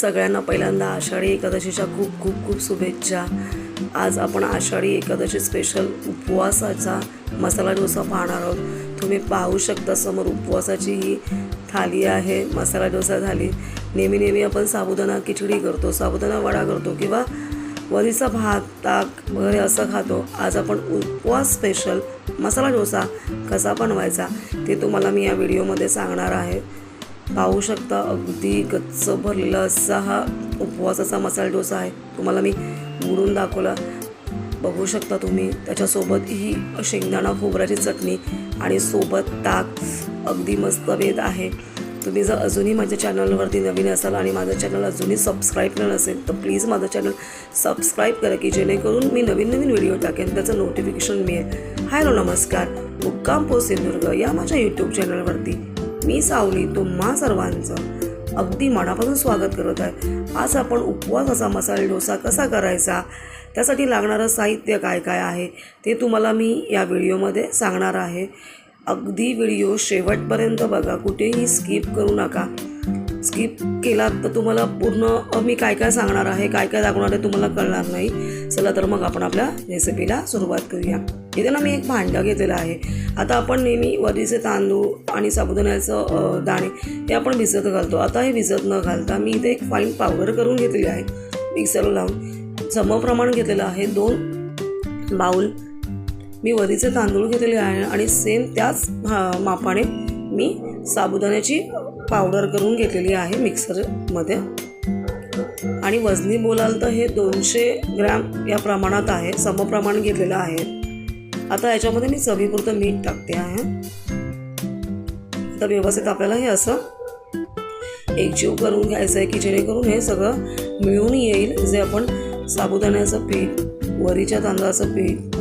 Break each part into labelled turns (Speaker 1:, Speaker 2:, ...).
Speaker 1: सगळ्यांना पहिल्यांदा आषाढी एकादशीच्या खूप खूप खूप शुभेच्छा. आज आपण आषाढी एकादशी स्पेशल उपवासाचा मसाला डोसा पाहणार आहोत. तुम्ही पाहू शकता समोर उपवासाची ही थाली आहे मसाला डोसा थाली. नेहमी नेहमी आपण साबुदाणा खिचडी करतो साबुदाणा वडा करतो किंवा वरीचा भात ताक वगैरे असं खातो. आज आपण उपवास स्पेशल मसाला डोसा कसा बनवायचा ते तुम्हाला मी या व्हिडिओमध्ये सांगणार आहे. पाहू शकता अगदी गच्च भरलेला असा हा उपवासाचा मसाला डोसा आहे. तुम्हाला मी उडून दाखवला. बघू शकता तुम्ही त्याच्यासोबत ही शेंगदाणा खोबऱ्याची चटणी आणि सोबत ताक. अगदी मस्त वेद आहे. तुम्ही जर अजूनही माझ्या चॅनलवरती नवीन असाल आणि माझं चॅनल अजूनही सबस्क्राईब केलं नसेल तर प्लीज माझं चॅनल सबस्क्राईब करा की जेणेकरून मी नवीन नवीन व्हिडिओ टाकेन त्याचं नोटिफिकेशन मिळेल. हॅलो नमस्कार. मुक्काम पो सिंधुदुर्ग या माझ्या यूट्यूब चॅनलवरती मी सावली तुम्हा सर्वांचं. अगदी मनापासून स्वागत करत आहे. आज आपण उपवासाचा मसाला डोसा कसा करायचा? त्यासाठी लागणारं साहित्य काय काय आहे? ते तुम्हाला मी या व्हिडिओमध्ये सांगणार आहे. अगदी व्हिडिओ शेवटपर्यंत बघा. कुठेही स्किप करू नका. स्किप केलात तर तुम्हाला पूर्ण मी काय काय सांगणार आहे काय काय दाखवणार आहे तुम्हाला कळणार नाही. चला तर मग आपण आपल्या रेसिपीला सुरुवात करूया. इथे ना मी एक भांडं घेतलेलं आहे. आता आपण नेहमी वरीचे तांदूळ आणि साबुदाण्याचं दाणे हे आपण भिजत घालतो. आता हे भिजत न घालता मी इथे एक फाईन पावडर करून घेतलेली आहे. मिक्सरला लावून समप्रमाण घेतलेलं आहे दोन बाऊल मी वरीचे तांदूळ घेतलेले आहे आणि सेम त्याच मापाने मी साबुदाण्याची पावडर करून घेतलेली आहे मिक्सरमध्ये आणि वजनी बोलाल तर हे दोनशे ग्रॅम या प्रमाणात आहे समप्रमाण घेतलेलं आहे. आता याच्यामध्ये मी चवीपुरतं मीठ टाकते आहे. आता व्यवस्थित आपल्याला हे असं एकजीव करून घ्यायचं आहे की जेणेकरून हे सगळं मिळून येईल. जे आपण साबुदाण्याचं पीठ वरीच्या तांदळाचं पीठ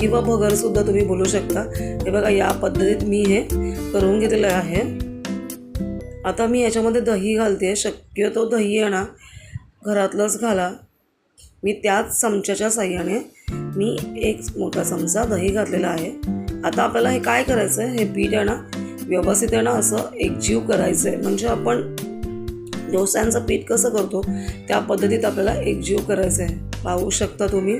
Speaker 1: किंवा भगरसुद्धा तुम्ही बोलू शकता. हे बघा या पद्धतीत मी हे करून घेतलेलं आहे. आता मी याच्यामध्ये दही घालते शक्यतो दही आहे ना घरातलंच घाला. मी त्याच चमच्याच्या साह्याने मी एक मोठा चमचा दही घातलेला आहे. आता आपल्याला हे काय करायचं आहे हे पीठ आहे ना व्यवस्थित आहे ना असं एकजीव करायचं आहे म्हणजे आपण डोस्यांचं पीठ कसं करतो त्या पद्धतीत आपल्याला एकजीव करायचं आहे पाहू शकता तुम्ही.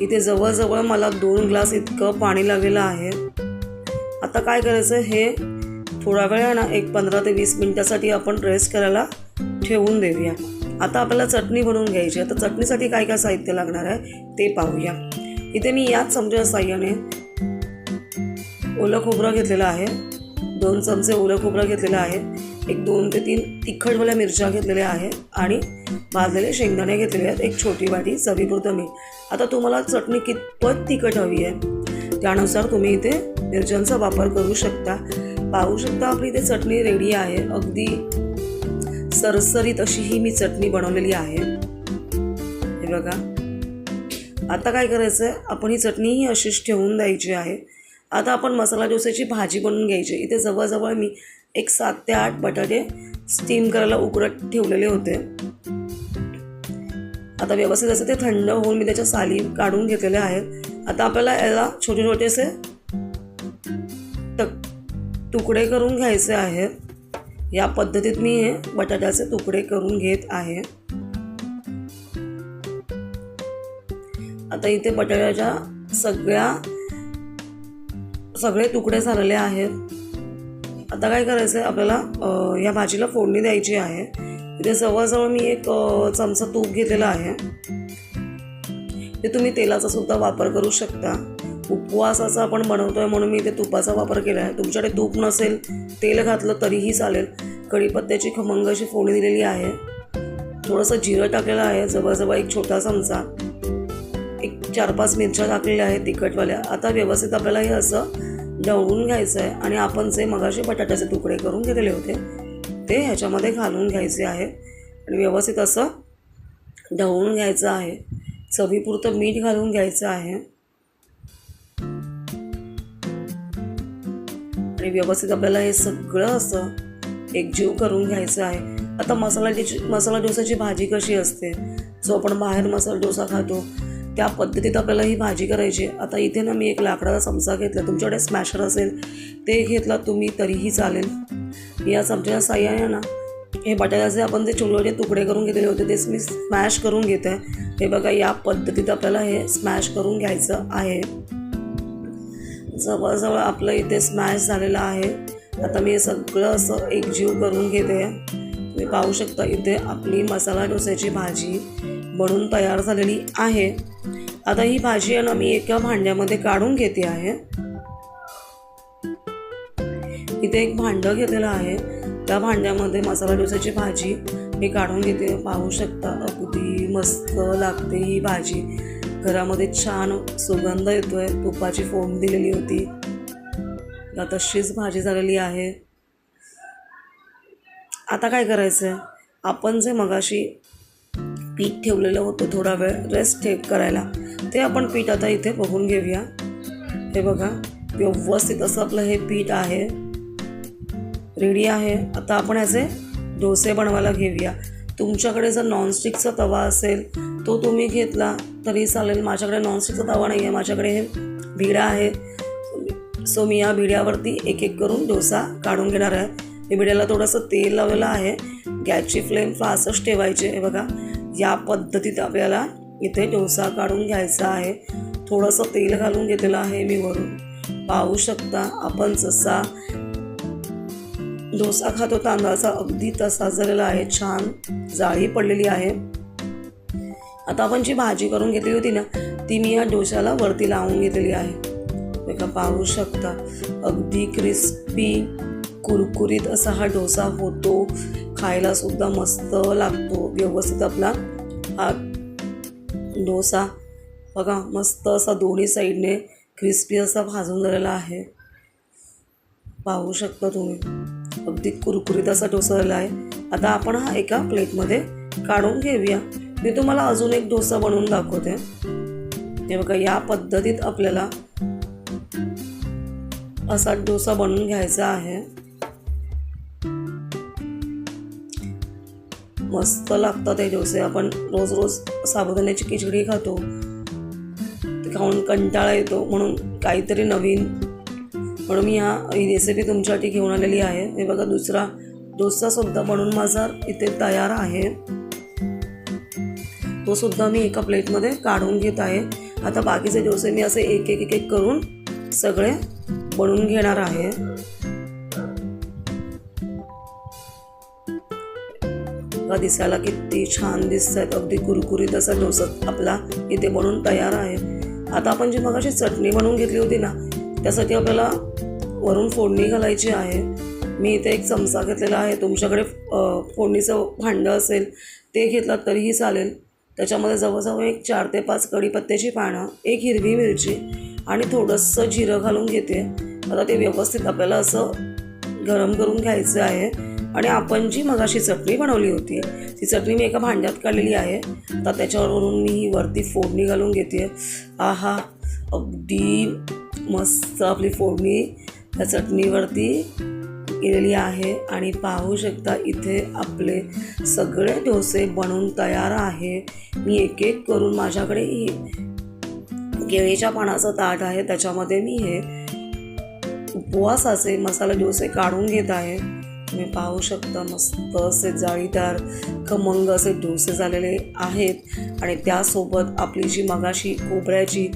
Speaker 1: इथे जवळजवळ मला दोन ग्लास इतकं पाणी लागलेलं आहे. आता काय करायचं हे थोडा वेळ ना एक पंधरा ते वीस मिनटासाठी आपण रेस्ट करायला ठेवून देऊया. आता आपल्याला चटणी बनवून घ्यायची आहे. तर चटणीसाठी काय काय साहित्य लागणार आहे ते पाहूया. इथे मी याच चमच्या साह्याने ओलं खोबरं घेतलेलं आहे. दोन चमचे ओलं खोबरं घेतलेलं आहे. एक दोन ते तीन तिखटवाल्या मिरच्या घेतलेल्या आहेत आणि भाजलेले शेंगदाणे घेतलेले आहेत. एक छोटी वाटी चवीपुरतं मीठ. आता तुम्हाला चटणी कितपत तिखट हवी आहे त्यानुसार तुम्ही इथे मिरच्यांचा वापर करू शकता. पाहू शकता आपली इथे चटणी रेडी आहे. अगदी सरसरीत अशी ही मी चटणी बनवलेली आहे. हे बघा. आता काय करायचं आहे आपण ही चटणी ही अशीच ठेवून द्यायची आहे. आता आपण मसाला डोस्याची भाजी बनवून घ्यायची. इथे जवळजवळ मी एक सात ते आठ बटाटे स्टीम करायला उकडत ठेवलेले होते. आता व्यवस्थित असं ते थंड होऊन मी त्याच्या साली काढून घेतलेले आहेत. आता आपल्याला याला छोटे छोटेसे तुकडे करून घ्यायचे आहेत. या पद्धतीत मी हे बटाट्याचे तुकडे करून घेत आहे. आता इथे बटाट्याच्या सगळ्या सगळे तुकडे झालेले आहेत. आता काय करायचं आहे आपल्याला या भाजीला फोडणी द्यायची आहे. इथे जवळजवळ मी एक चमचा तूप घेतलेला आहे. ते तुम्ही तेलाचा सुद्धा वापर करू शकता. उपवासाचा आपण बनवतो आहे म्हणून मी इथे तुपाचा वापर केला आहे. तुमच्याकडे तूप नसेल तेल घातलं तरीही चालेल. कढीपत्त्याची खमंग अशी फोडणी दिलेली आहे. थोडंसं जिरं टाकलेलं आहे जवळजवळ एक छोटा चमचा. एक चार पाच मिरच्या टाकलेल्या आहेत तिखटवाल्या. आता व्यवस्थित आपल्याला हे असं ढवळून घ्यायचं आहे आणि आपण जे मगाशी बटाट्याचे तुकडे करून घेतलेले होते ते ह्याच्यामध्ये घालून घ्यायचे आहे. आणि व्यवस्थित असं ढवळून घ्यायचं आहे. चवीपुरतं मीठ घालून घ्यायचं आहे. आणि व्यवस्थित आपल्याला हे सगळं असं एकजीव करून घ्यायचं आहे. आता मसाला मसाला डोसाची भाजी कशी असते? जो आपण बाहेर मसाला डोसा खातो त्या पद्धतीत आपल्याला ही भाजी करायची. आहे. आता इथे ना मी एक लाकडाचा चमचा घेतला. तुमच्याकडे स्मॅशर असेल ते घेतला तुम्ही तरीही चालेल. या चमच्याच्या साह्याने ना हे बटाट्याचे आपण जे छोटे तुकडे करून घेतलेले होते तेच मी स्मॅश करून घेते. हे बघा या पद्धतीत आपल्याला हे स्मॅश करून घ्यायचं आहे. जवळजवळ आपलं इथे स्मॅश झालेलं आहे. आता मी सगळं असं एकजीव करून घेते. तुम्ही पाहू शकता इथे आपली मसाला डोस्याची भाजी बनून तयार झालेली आहे. आता ही भाजी आहे ना मी एका भांड्यामध्ये काढून घेते आहे. इथे एक भांडं घेतलेलं आहे. त्या भांड्यामध्ये मसाला डोस्याची भाजी मी काढून घेते. पाहू शकता अगदी मस्त लागते ही भाजी. घरामध्ये छान सुगंध येतोय. तुपाची फोम दिलेली होती. आता तशीच भाजी झालेली आहे. आता काय करायचं आहे आपण जे मगाशी पीठ ठेवलेलं होतं थोडा वेळ रेस्ट ठेव करायला. ते आपण पीठ आता इथे बघून घेऊया. हे बघा व्यवस्थित असं आपलं हे पीठ आहे. रेडी आहे. आता आपण याचे डोसे बनवायला घेऊया. तुमच्याकडे जर नॉनस्टिकचा तवा असेल तो तुम्ही घेतला तरी चालेल. माझ्याकडे नॉनस्टिकचा तवा नाही आहे माझ्याकडे हे भिडा आहे सो मी या भिड्यावरती एक एक करून डोसा काढून घेणार आहे. मी भिड्याला थोडंसं तेल लावलेलं आहे. गॅसची फ्लेम फास्टच ठेवायची आहे बघा. या पद्धतीत आपल्याला इथे डोसा काढून घ्यायचा आहे. थोडंसं तेल घालून घेतलेलं आहे मी वरून. पाहू शकता आपण जसा डोसा खातो तांदळाचा अगदी तसा झालेला आहे छान जाळी पडलेली आहे. आता आपण जी भाजी करून घेतली होती ना ती मी या डोशाला वरती लावून घेतलेली आहे. का पाहू शकता अगदी क्रिस्पी कुरकुरीत असा हा डोसा होतो. खायला सुद्धा मस्त लागतो. व्यवस्थित आपला हा डोसा बघा मस्त असा दोन्ही साईडने क्रिस्पी असा भाजून झालेला आहे. पाहू शकता तुम्ही. अगदी कुरकुरीत असा डोसा झाला आहे. आता आपण हा एका प्लेटमध्ये काढून घेऊया. मी तुम्हाला अजून एक डोसा बनवून दाखवते. हे बघा या पद्धतीत आपल्याला असा डोसा बनवून घ्यायचा आहे. मस्त लागतात हे डोसे. आपण रोज रोज साबुदाण्याची खिचडी खातो. ते खाऊन कंटाळा येतो. म्हणून काहीतरी नवीन म्हणून मी हा ही रेसिपी तुमच्यासाठी घेऊन आलेली आहे. हे बघा दुसरा डोसासुद्धा बनवून माझा इथे तयार आहे. तो सुद्धा मी एका प्लेटमध्ये काढून घेत आहे. आता बाकीचे डोसे मी असे एक एक एक एक करून सगळे बनवून घेणार आहे. दिसायला किती छान दिसत आहेत अगदी कुरकुरीत असा डोसा आपला इथे बनवून तयार आहे. आता आपण जी मगाशी चटणी बनवून घेतली होती ना त्यासाठी आपल्याला वरून फोडणी घालायची आहे. मी इथे एक चमचा घेतलेला आहे. तुमच्याकडे फोडणीचं भांडं असेल ते घेतलात तरीही चालेल. त्याच्यामध्ये जवळजवळ एक चार ते पाच कढीपत्त्याची पानं एक हिरवी मिरची आणि थोडंसं जिरं घालून घेते. आता ते व्यवस्थित आपल्याला असं गरम करून घ्यायचं आहे. आणि आपण जी मगाशी चटणी बनवली होती ती चटणी मी एका भांड्यात काढलेली आहे. तर त्याच्यावरून मी ही वरती फोडणी घालून घेते. आहा अगदी मस्त आपली फोडणी त्या चटणीवरती केलेली आहे आणि पाहू शकता इथे आपले सगळे डोसे बनवून तयार आहे. मी एक एक करून माझ्याकडे केळीच्या पानाचं ताट आहे. त्याच्यामध्ये मी हे उपवासाचे मसाला डोसे काढून घेत आहे. तुम्ही पाहू शकता मस्त असे जाळीदार खमंग असे डोसे झालेले आहेत. आणि त्यासोबत आपली जी मगाशी खोबऱ्याची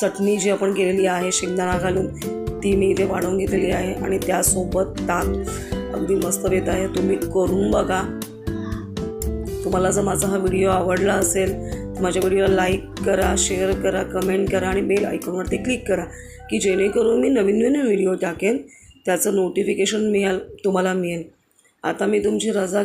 Speaker 1: चटणी जी आपण केलेली आहे शेंगदाणा घालून ती मी इथे वाढवून घेतलेली आहे आणि त्यासोबत ताक. अगदी मस्त येत आहे. तुम्ही करून बघा. तुम्हाला जर माझा हा व्हिडिओ आवडला असेल तर माझ्या व्हिडिओला लाईक करा शेअर करा कमेंट करा आणि बेल आयकॉनवरती क्लिक करा की जेणेकरून मी नवीन नवीन व्हिडिओ टाकेन. त्याचं नोटिफिकेशन मिळेल तुम्हाला मिळेल. आता मी तुमची रजा